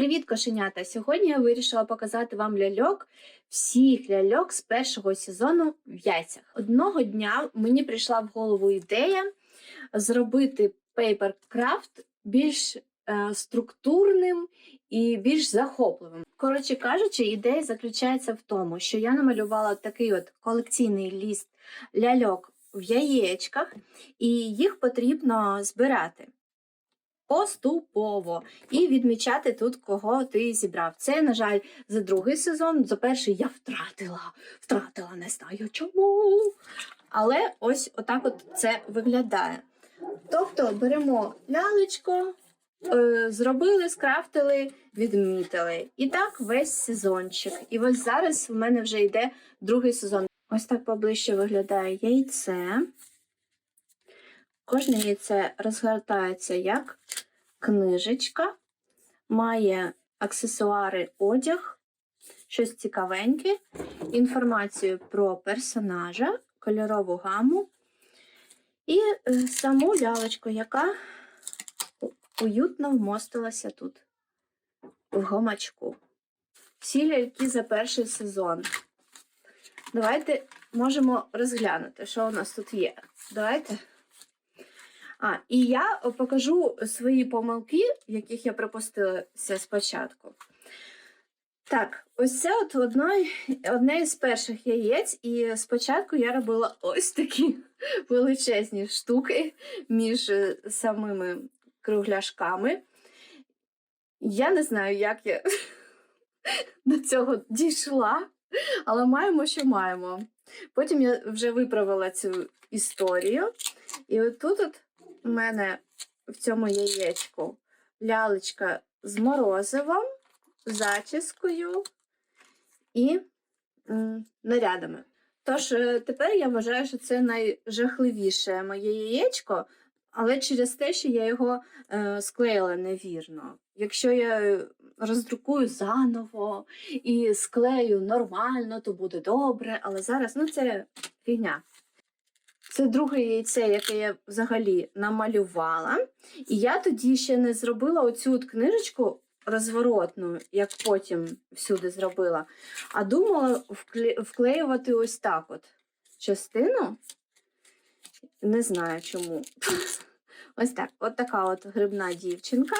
Привіт, кошенята! Сьогодні я вирішила показати вам ляльок, всіх ляльок з першого сезону в яйцях. Одного дня мені прийшла в голову ідея зробити пейперкрафт більш е, структурним і більш захопливим. Коротше кажучи, ідея заключається в тому, що я намалювала такий от колекційний ліст ляльок в яєчках, і їх потрібно збирати поступово і відмічати тут, кого ти зібрав. Це, на жаль, за другий сезон, за перший я втратила, втратила, не знаю чому. Але ось отак от це виглядає. Тобто беремо лялечко, е, зробили, скрафтили, відмітили. І так весь сезончик. І ось зараз в мене вже йде другий сезон. Ось так поближче виглядає яйце. Кожне яйце розгортається як книжечка, має аксесуари одяг, щось цікавеньке, інформацію про персонажа, кольорову гаму і е, саму лялечку, яка уютно вмостилася тут, в гомачку. Всі ляльки за перший сезон. Давайте можемо розглянути, що у нас тут є. Давайте. А, і я покажу свої помилки, яких я припустилася спочатку. Так, ось це от одне, одне із перших яєць, і спочатку я робила ось такі величезні штуки між е, самими кругляшками. Я не знаю, як я до цього дійшла, але маємо, що маємо. Потім я вже виправила цю історію. І отут от у мене в цьому яєчку лялечка з морозивом, зачіскою і нарядами. Тож, е, тепер я вважаю, що це найжахливіше моє яєчко, але через те, що я його е, склеїла невірно. Якщо я роздрукую заново і склею нормально, то буде добре, але зараз ну, це фігня. Це друге яйце, яке я взагалі намалювала. І я тоді ще не зробила оцю от книжечку розворотну, як потім всюди зробила, а думала вклеювати ось так от частину. Не знаю чому. Ось так. От така от грибна дівчинка.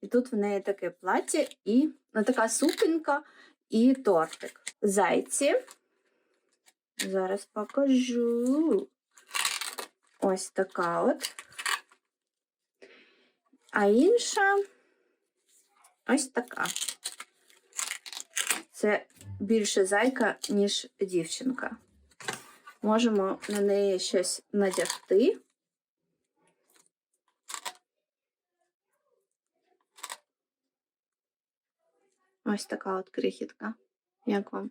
І тут в неї таке плаття і ну, така сукенька і тортик. Зайці. Зараз покажу. Ось така от. А інша ось така. Це більше зайка, ніж дівчинка. Можемо на неї щось надягти. Ось така от крихітка. Як вам?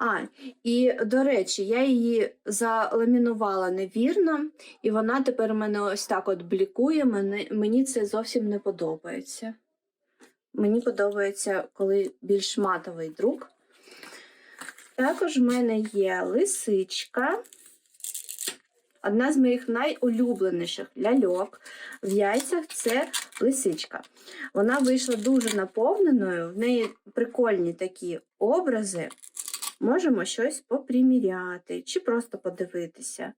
А, і, до речі, я її заламінувала невірно, і вона тепер мене ось так от блікує. Мені, мені це зовсім не подобається. Мені подобається, коли більш матовий друк. Також в мене є лисичка. Одна з моїх найулюбленіших ляльок в яйцях це лисичка. Вона вийшла дуже наповненою, в неї прикольні такі образи. Можемо щось поприміряти, чи просто подивитися.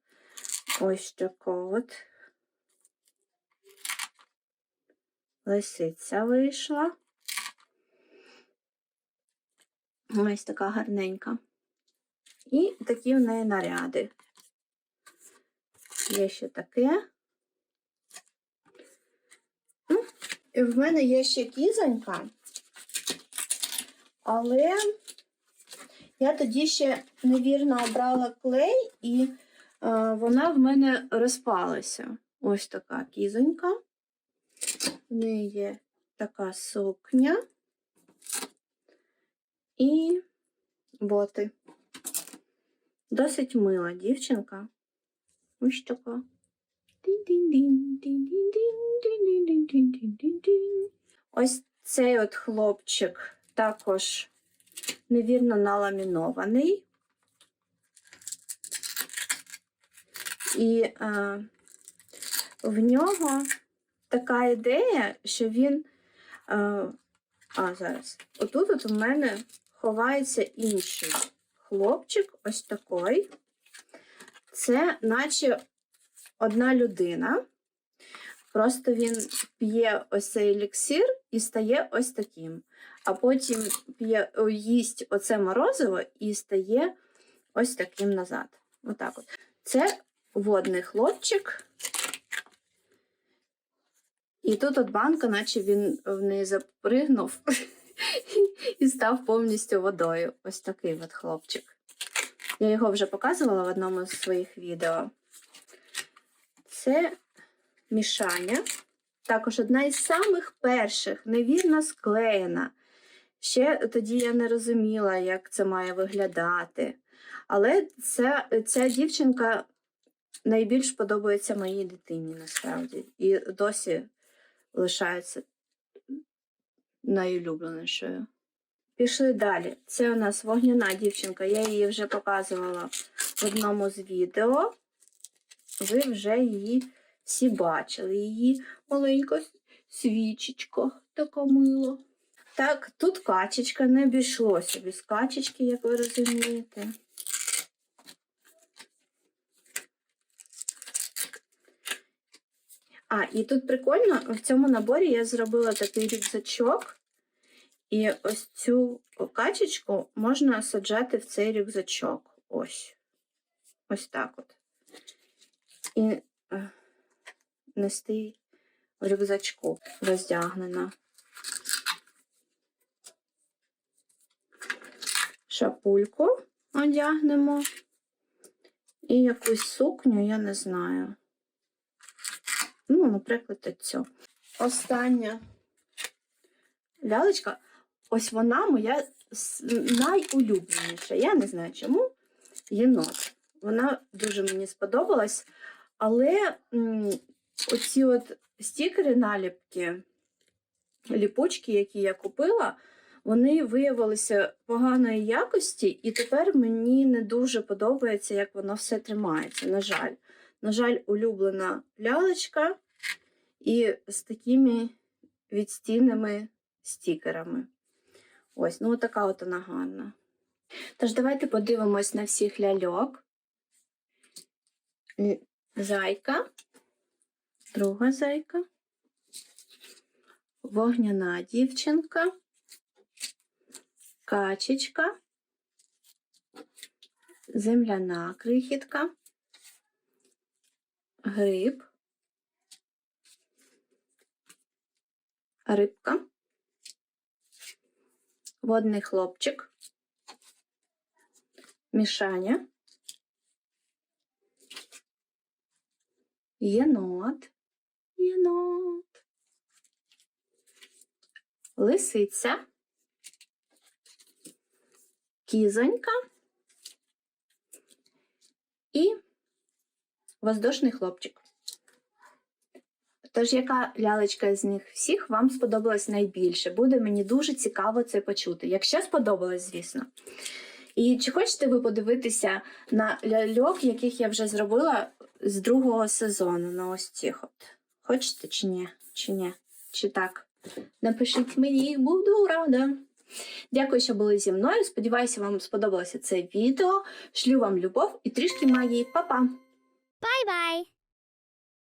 Ось така от лисиця вийшла. Ось така гарненька. І такі в неї наряди. Є ще таке. В мене є ще кізонька, але я тоді ще невірно обрала клей, і е, вона в мене розпалася. Ось така кізонька. В неї є така сукня і боти. Досить мила дівчинка. Ось така. Ось цей от хлопчик також невірно наламінований. І а, в нього така ідея, що він а, А, зараз. Отут от у мене ховається інший хлопчик, ось такий. Це наче одна людина. Просто він п'є ось цей еліксир і стає ось таким. А потім п'є, їсть оце морозиво і стає ось таким назад. Отак от. Це водний хлопчик. І тут от банка, наче він в неї запригнув і став повністю водою. Ось такий от хлопчик. Я його вже показувала в одному з своїх відео. Це мішання. Також одна із самих перших, невірно склеєна. Ще тоді я не розуміла, як це має виглядати. Але ця, ця дівчинка найбільш подобається моїй дитині насправді. І досі лишається найулюбленішою. Пішли далі. Це у нас вогняна дівчинка. Я її вже показувала в одному з відео. Ви вже її всі бачили. Її маленька свічечка, така мила. Так, тут качечка не обійшлося без качечки, як ви розумієте. А, і тут прикольно, в цьому наборі я зробила такий рюкзачок. І ось цю качечку можна саджати в цей рюкзачок. Ось. Ось так от. І е, нести в рюкзачку роздягнена. Шапульку одягнемо. І якусь сукню, я не знаю. Ну, наприклад, цю. Остання лялечка. Ось вона моя найулюбленіша. Я не знаю чому. Єнот. Вона дуже мені сподобалась. Але оці от стікери, наліпки, ліпучки, які я купила, вони виявилися поганої якості, і тепер мені не дуже подобається, як воно все тримається. На жаль. На жаль, улюблена лялечка і з такими відстійними стікерами. Ось, ну така от вона гарна. Тож давайте подивимось на всіх ляльок. Зайка, друга зайка, вогняна дівчинка, качечка, земляна крихітка, гриб, рибка, водний хлопчик, мішаня, єнот, єнот, лисиця, кізонька і воздушний хлопчик. Тож, яка лялечка з них всіх вам сподобалась найбільше? Буде мені дуже цікаво це почути. Якщо сподобалось, звісно. І чи хочете ви подивитися на ляльок, яких я вже зробила з другого сезону на ось цих от? Хочете чи ні? Чи ні? Чи так? Напишіть мені, буду рада. Дякую, що були зі мною. Сподіваюся, вам сподобалося це відео. Шлю вам любов і трішки магії. Па-па! Bye.